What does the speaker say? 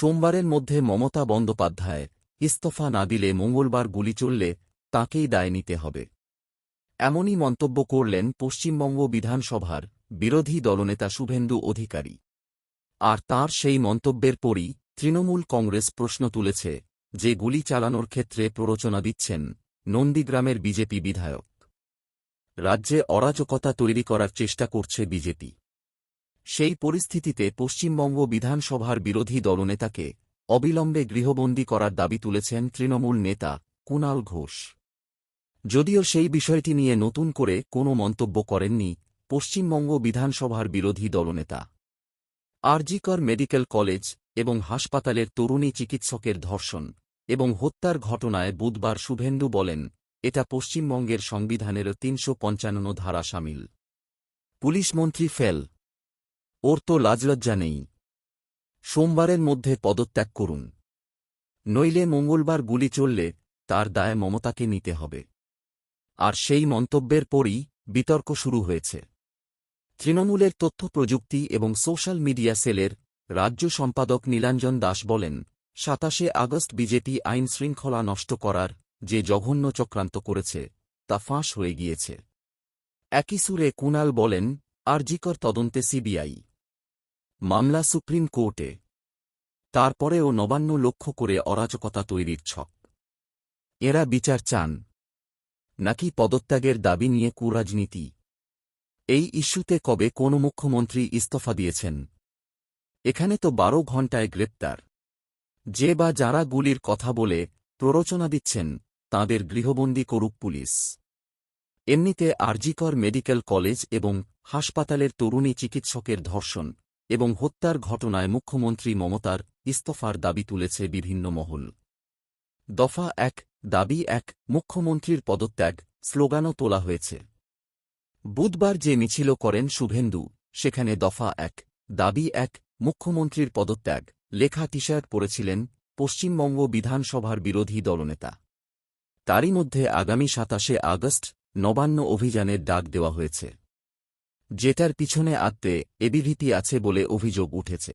সোমবারের মধ্যে মমতা বন্দ্যোপাধ্যায়, ইস্তফা না দিলে মঙ্গলবার গুলি চললে তাঁকেই দায় নিতে হবে। এমনই মন্তব্য করলেন পশ্চিমবঙ্গ বিধানসভার বিরোধী দলনেতা শুভেন্দু অধিকারী। আর তার সেই মন্তব্যের পরই তৃণমূল কংগ্রেস প্রশ্ন তুলেছে যে গুলি চালানোর ক্ষেত্রে প্ররোচনা দিচ্ছেন নন্দীগ্রামের বিজেপি বিধায়ক। রাজ্যে অরাজকতা তৈরি করার চেষ্টা করছে বিজেপি। সেই পরিস্থিতিতে পশ্চিমবঙ্গ বিধানসভার বিরোধী দলনেতাকে অবিলম্বে গৃহবন্দী করার দাবি তুলেছেন তৃণমূল নেতা কুণাল ঘোষ। যদিও সেই বিষয়টি নিয়ে নতুন করে কোনো মন্তব্য করেননি পশ্চিমবঙ্গ বিধানসভার বিরোধী দলনেতা। আরজিকর মেডিকেল কলেজ এবং হাসপাতালের তরুণী চিকিৎসকের ধর্ষণ এবং হত্যার ঘটনায় বুধবার শুভেন্দু বলেন, এটা পশ্চিমবঙ্গের সংবিধানের তিনশো পঞ্চান্ন ধারা সামিল। পুলিশমন্ত্রী ফেল ওর তো লাজলজ্জা নেই। সোমবারের মধ্যে পদত্যাগ করুন। নইলে মঙ্গলবার গুলি চললে তার দায় মমতাকে নিতে হবে। আর সেই মন্তব্যের পরই বিতর্ক শুরু হয়েছে। তৃণমূলের তথ্য প্রযুক্তি এবং সোশ্যাল মিডিয়া সেলের রাজ্য সম্পাদক নীলাঞ্জন দাস বলেন, সাতাশে আগস্ট বিজেপি আইন শৃঙ্খলা নষ্ট করার যে জঘন্য চক্রান্ত করেছে, তা ফাঁস হয়ে গিয়েছে। একই সুরে কুনাল বলেন, আরজিকর তদন্তে সিবিআই মামলা সুপ্রিম কোর্টে। তারপরেও নবান্ন লক্ষ্য করে অরাজকতা তৈরির ছক। এরা বিচার চান। নাকি পদত্যাগের দাবি নিয়ে কুরাজনীতি। এই ইস্যুতে কবে কোন মুখ্যমন্ত্রী ইস্তফা দিয়েছেন? এখানে তো বারো ঘণ্টায় গ্রেপ্তার। যে বা যারা গুলির কথা বলে প্ররোচনা দিচ্ছেন, তাঁদের গৃহবন্দী করুক পুলিশ। এমনিতে আরজিকর মেডিকেল কলেজ এবং হাসপাতালের তরুণী চিকিৎসকের ধর্ষণ। এবং হত্যার ঘটনায় মুখ্যমন্ত্রী মমতার ইস্তফার দাবি তুলেছে বিভিন্ন মহল। দফা এক, দাবি এক, মুখ্যমন্ত্রীর পদত্যাগ, স্লোগানও তোলা হয়েছে। বুধবার যে মিছিল করেন শুভেন্দু, সেখানে দফা এক, দাবি এক, মুখ্যমন্ত্রীর পদত্যাগ, লেখা টি শার্ট পরেছিলেন পশ্চিমবঙ্গ বিধানসভার বিরোধী দলনেতা। তারই মধ্যে আগামী সাতাশে আগস্ট নবান্ন অভিযানের ডাক দেওয়া হয়েছে। যেটার পিছনে আত্মে এবিভীতি আছে বলে অভিযোগ উঠেছে।